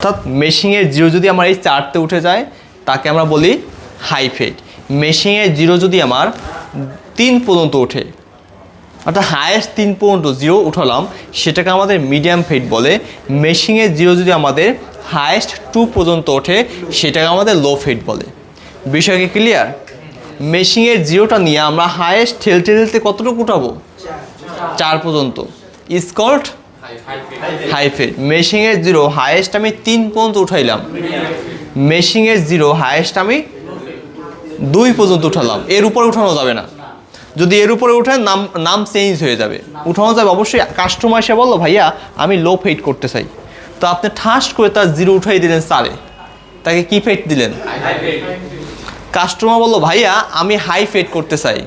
অর্থাৎ মেশিংয়ের জিরো যদি আমার এই চারতে উঠে যায়, তাকে আমরা বলি হাই ফেড মেশিংয়ের জিরো যদি আমার তিন পর্যন্ত ওঠে, অর্থাৎ হায়েস্ট তিন পর্যন্ত জিরো উঠালাম, সেটাকে আমাদের মিডিয়াম ফেড বলে। মেশিংয়ের জিরো যদি আমাদের হায়েস্ট টু পর্যন্ত ওঠে, সেটাকে আমাদের লো ফেড বলে। বিষয়কে ক্লিয়ার মেশিংয়ের জিরোটা নিয়ে আমরা হায়েস্ট ঠেলতে ঠেলতে কতটুকু উঠাবো? চার পর্যন্ত। স্কল্ট হাই ফেড মেশিংয়ের জিরো হায়েস্ট আমি তিন পর্যন্ত উঠাইলাম। মেশিংয়ের জিরো হায়েস্ট আমি দুই পর্যন্ত উঠালাম। এর উপরে উঠানো যাবে না। যদি এর উপরে উঠে নাম নাম চেঞ্জ হয়ে যাবে। উঠানো যাবে অবশ্যই কাস্টমার এসে বলল, ভাইয়া, আমি লো ফেড করতে চাই। তো আপনি ঠাস করে তার জিরো উঠাই দিলেন সারে তাকে কি ফেড দিলেন? কাস্টমার বলল, ভাইয়া, আমি হাই ফেড করতে চাই।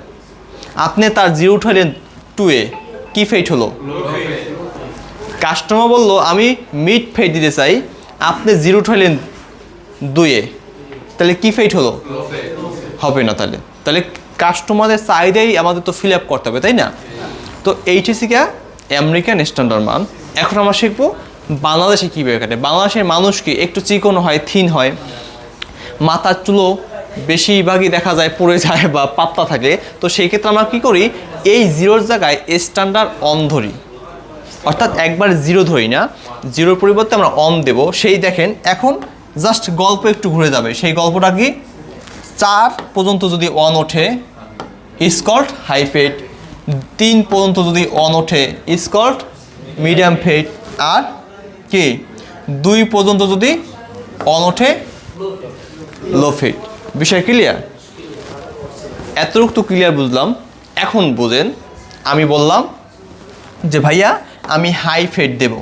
আপনি তার জিরো উঠাইলেন টুয়ে কি ফেড হলো? কাস্টমার বলল, আমি মিড ফেড দিতে চাই, আপনি জিরো উঠাইলেন দুয়ে তাহলে কি ফেড হলো? হবে না তাহলে। তাহলে কাস্টমারের চাহিদাই আমাদের তো ফিল আপ করতে হবে, তাই না? তো এইচএসিকা আমেরিকান স্ট্যান্ডার্ড মান। এখন আমরা শিখব বাংলাদেশে কীভাবে কাটে বাংলাদেশের মানুষ কি একটু চিকন হয়, থিন হয়? মাথার চুলো বেশিরভাগই দেখা যায় পড়ে যায় বা পাতলা থাকে। তো সেই ক্ষেত্রে আমরা কী করি? এই জিরোর জায়গায় স্ট্যান্ডার্ড অন ধরি অর্থাৎ একবার জিরো ধরি না, জিরোর পরিবর্তে আমরা অন দেব। সেই দেখেন, এখন জাস্ট গল্প একটু ঘুরে যাবে। সেই গল্পটা কি? চার পর্যন্ত যদি অন ওঠে স্কল্ট হাই ফেট তিন পর্যন্ত যদি অন ওঠে স্কল্ট মিডিয়াম ফেড আর কি? দুই পর্যন্ত যদি অন ওঠে লো ফেট বিষয় ক্লিয়ার এতটুকু ক্লিয়ার বুঝলাম। এখন বুঝেন, আমি বললাম যে ভাইয়া আমি হাই ফেড দেব।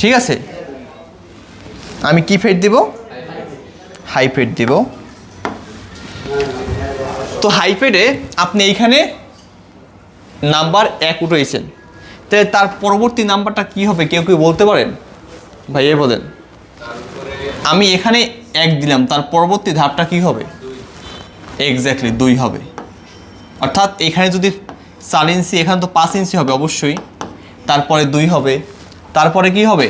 ঠিক আছে? আমি কি ফেড দেব? হাই ফেড দেব। তো হাই ফেডে আপনি এইখানে নাম্বার এক উঠেছেন। তাহলে তার পরবর্তী নাম্বারটা কি হবে কেউ কেউ বলতে পারেন? ভাই এ বলেন। আমি এখানে এক দিলাম, তার পরবর্তী ধাপটা কি হবে? এক্স্যাক্টলি দুই হবে। অর্থাৎ এখানে যদি চার ইঞ্চি, এখানে তো পাঁচ ইঞ্চি হবে অবশ্যই। তারপরে দুই হবে। তারপরে কি হবে?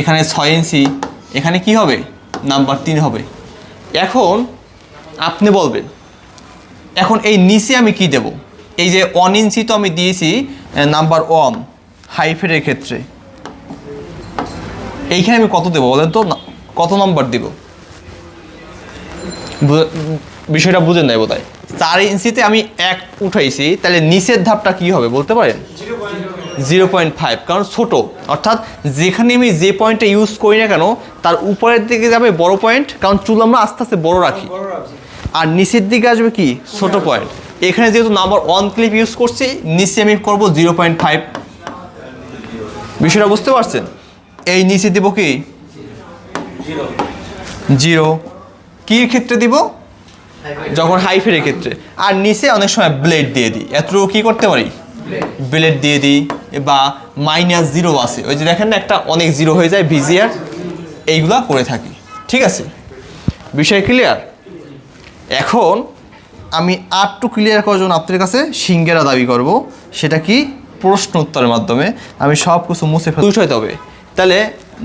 এখানে ছয় ইঞ্চি। এখানে কি হবে? নাম্বার তিন হবে। এখন আপনি বলবেন, এখন এই নিচে আমি কি দেব? এই যে ওয়ান ইঞ্চি তো আমি দিয়েছি নাম্বার ওয়ান, হাইফের ক্ষেত্রে। এইখানে আমি কত দেবো বলেন তো? কত নম্বর দিব? বিষয়টা বুঝেন নাই বোধ হয় চার ইঞ্চিতে আমি এক উঠাইছি, তাহলে নিচের ধাপটা কি হবে বলতে পারেন? জিরো পয়েন্ট ফাইভ কারণ ছোটো। অর্থাৎ যেখানে আমি যে পয়েন্টটা ইউজ করি না কেন তার উপরের দিকে যাবে বড় পয়েন্ট কারণ চুল আমরা আস্তে আস্তে বড় রাখি। আর নিচের দিকে আসবে কি? ছোট পয়েন্ট এখানে যেহেতু নাম্বার ওয়ান ক্লিপ ইউজ করছি নিচে আমি করব জিরো পয়েন্ট ফাইভ। বিষয়টা বুঝতে পারছেন? এই নিচে দিব কি? জিরো। কির ক্ষেত্রে দিব? যখন হাইফের ক্ষেত্রে। আর নিচে অনেক সময় ব্লেড দিয়ে দিই। এতটুকু কী করতে পারি? ব্লেড দিয়ে দিই বা মাইনাস জিরো আছে। ওই যে দেখেন না একটা অনেক জিরো হয়ে যায় ভিজিয়ার এইগুলা করে থাকি। ঠিক আছে? বিষয় ক্লিয়ার এখন আমি আর টু ক্লিয়ার করার জন্য আপনাদের কাছে সিঙ্গেরা দাবি করব। সেটা কি? প্রশ্ন উত্তরের মাধ্যমে। আমি সব কিছু মুছে ফেলতে হইতে হবে। তাহলে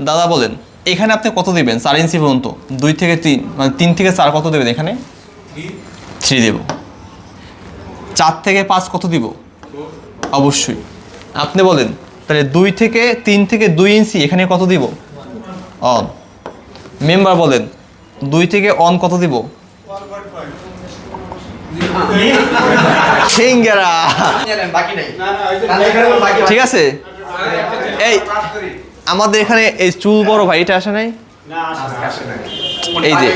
দাদা বলেন এখানে আপনি কত দেবেন? চার ইঞ্চি পর্যন্ত। দুই থেকে তিন মানে তিন থেকে চার কত দেবেন এখানে? থ্রি দেব। চার থেকে পাঁচ কত দিব? অবশ্যই। আপনি বলেন, তাহলে দুই থেকে তিন থেকে দুই ইঞ্চি এখানে কত দিব? অন। মেম্বার বলেন, দুই থেকে অন কত দিব? ঠিক আছে? এই, আমাদের এখানে এই চুল বড় ভাই, এটা আসে নাই? এই যে।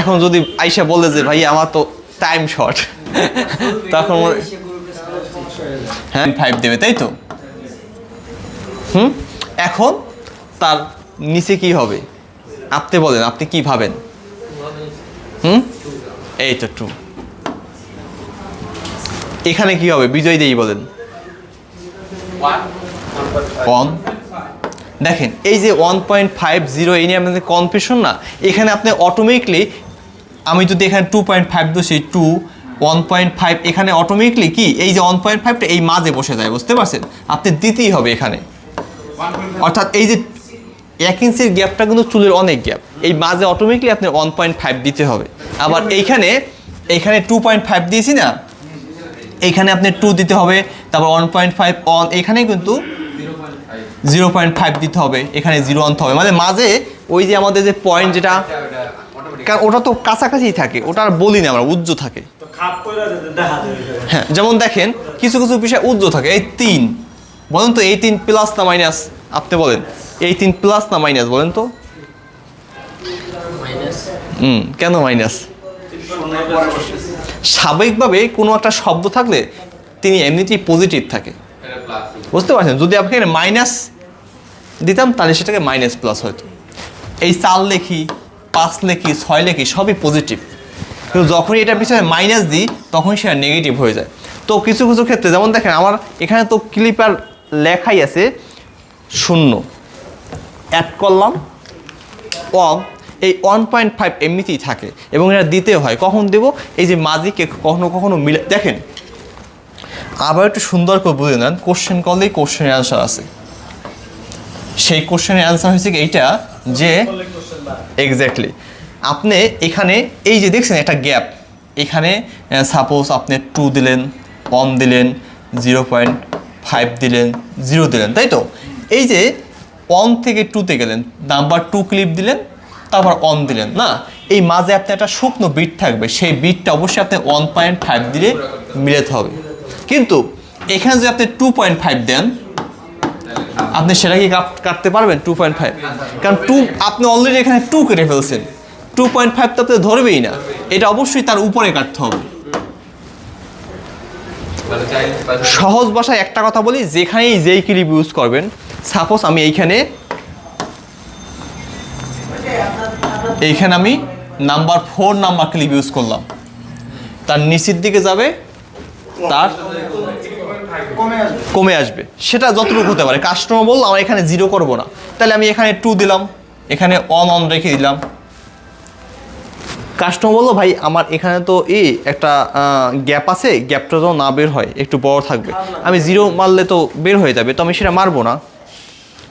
এখন যদি আইসা বলে যে, ভাই, আমার তো টাইম শর্ট তখন হ্যাঁ ফাইভ দেবে, তাই তো? হুম? এখন তার নিচে কি হবে? আপনি বলেন, আপনি কি ভাবেন? হুম? এই তো টু এখানে কি হবে? বিজয় দেই বলেন। ওয়ান দেখেন, এই যে ওয়ান পয়েন্ট ফাইভ জিরো এই নিয়ে আপনাদের কনফিউশন না? এখানে আপনি অটোমেটিকলি আমি যদি এখানে টু পয়েন্ট ফাইভ দোষী টু ওয়ান পয়েন্ট ফাইভ এখানে অটোমেটিকলি কি? এই যে ওয়ান পয়েন্ট ফাইভটা এই মাঝে বসে যায়, বুঝতে পারছেন? আপনি দিতেই হবে এখানে। অর্থাৎ এই যে এক ইঞ্চির গ্যাপটা কিন্তু চুলের অনেক গ্যাপ এই মাঝে অটোমেটিকলি আপনার ওয়ান পয়েন্ট ফাইভ দিতে হবে। আবার এইখানে এইখানে টু পয়েন্ট ফাইভ দিয়েছি না? এইখানে আপনি টু দিতে হবে, তারপর ওয়ান পয়েন্ট ফাইভ অন এখানে কিন্তু জিরো পয়েন্ট ফাইভ দিতে হবে, এখানে জিরো আনতে হবে। মানে মাঝে ওই যে আমাদের যে পয়েন্ট যেটা কারণ ওটা তো কাছাকাছি থাকে ওটা আর বলি না আমরা উজ্জ্ব থাকে। দেখা হ্যাঁ যেমন দেখেন কিছু কিছু বিষয় উজ্জ্ব থাকে এই তিন। বলেন তো এই তিন প্লাস না মাইনাস আপনি বলেন এই তিন প্লাস না মাইনাস বলেন তো? হুম কেন মাইনাস স্বাভাবিকভাবে কোনো একটা শব্দ থাকলে তিনি এমনিতেই পজিটিভ থাকে। বুঝতে পারছেন? যদি আপনি মাইনাস দিতাম তাহলে সেটাকে মাইনাস প্লাস হয়তো এই চাল লেখি পাঁচ লেখি ছয় লেখি সবই পজিটিভ কিন্তু যখনই এটার পিছনে মাইনাস দিই, তখনই সেটা নেগেটিভ হয়ে যায়। তো কিছু কিছু ক্ষেত্রে, যেমন দেখেন, আমার এখানে তো ক্লিপার লেখাই আছে শূন্য। অ্যাড করলাম। ওয়ান এই ওয়ান পয়েন্ট ফাইভ এমনিতেই থাকে এবং এটা দিতে হয়। কখন দেব? এই যে মাঝিকে কখনো কখনো মিলে, দেখেন, আবার একটু সুন্দর করে বুঝে নেন কোশ্চেন করলেই কোশ্চেনের অ্যান্সার আছে। সেই কোশ্চেনের অ্যান্সার হয়েছে এইটা, যে এক্স্যাক্টলি আপনি এখানে এই যে দেখছেন একটা গ্যাপ এখানে সাপোজ আপনি টু দিলেন ওয়ান দিলেন জিরো পয়েন্ট ফাইভ দিলেন জিরো দিলেন, তাই তো? এই যে ওয়ান থেকে টুতে গেলেন নাম্বার টু ক্লিপ দিলেন, তারপর অন দিলেন, না? এই মাঝে আপনি একটা শুকনো বিট থাকবে, সেই বিটটা অবশ্যই আপনি ওয়ান পয়েন্ট ফাইভ দিলে মিলাতে হবে। কিন্তু এখানে যদি আপনি টু পয়েন্ট ফাইভ দেন আপনি সেটা কি কাট- কাটতে পারবেন? টু পয়েন্ট ফাইভ কারণ টু আপনি অলরেডি এখানে টু কেটে ফেলছেন। টু পয়েন্ট ফাইভ তো আপনি ধরবেই না। এটা অবশ্যই তার উপরে কাটতে হবে। সহজ ভাষায় একটা কথা বলি, যেখানেই যেই ক্লিপ ইউজ করবেন সাপোজ আমি এইখানে এইখানে আমি number four number clip use করলাম। তার নিচের দিকে যাবে, তার কমে আসবে। সেটা যতটুকু হতে পারে। কাস্টমার বলল আমার এখানে জিরো করব না। তাহলে আমি এখানে টু দিলাম। এখানে অন অন রেখে দিলাম। কাস্টমার বলল ভাই আমার এখানে তো এই একটা গ্যাপ আছে। গ্যাপটা যেন না বের হয় একটু বড় থাকবে। আমি জিরো মারলে তো বের হয়ে যাবে তো আমি সেটা মারবো না।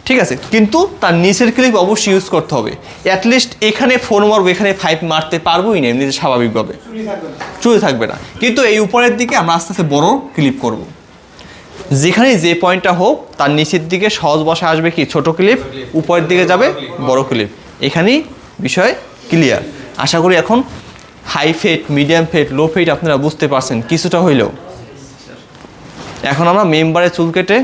ঠিক আছে? কিন্তু তার নিচের ক্লিপ অবশ্যই ইউজ করতে হবে। অ্যাটলিস্ট এখানে ফোর মারবো এখানে ফাইভ মারতে পারবোই না এমনিতে স্বাভাবিকভাবে। চুলে থাকবে না। কিন্তু এই উপরের দিকে আমরা আস্তে আস্তে বড় ক্লিপ করব। যেখানে যে পয়েন্টটা হোক, তার নিচের দিকে সহজ বসা আসবে কি? ছোট ক্লিপ, উপরের দিকে যাবে বড় ক্লিপ। এখানেই বিষয় ক্লিয়ার আশা করি এখন high fat medium fat low fat আপনারা বুঝতে পারছেন, কিছুটা হইলেও। এখন আমরা মেম্বারে চুল কেটে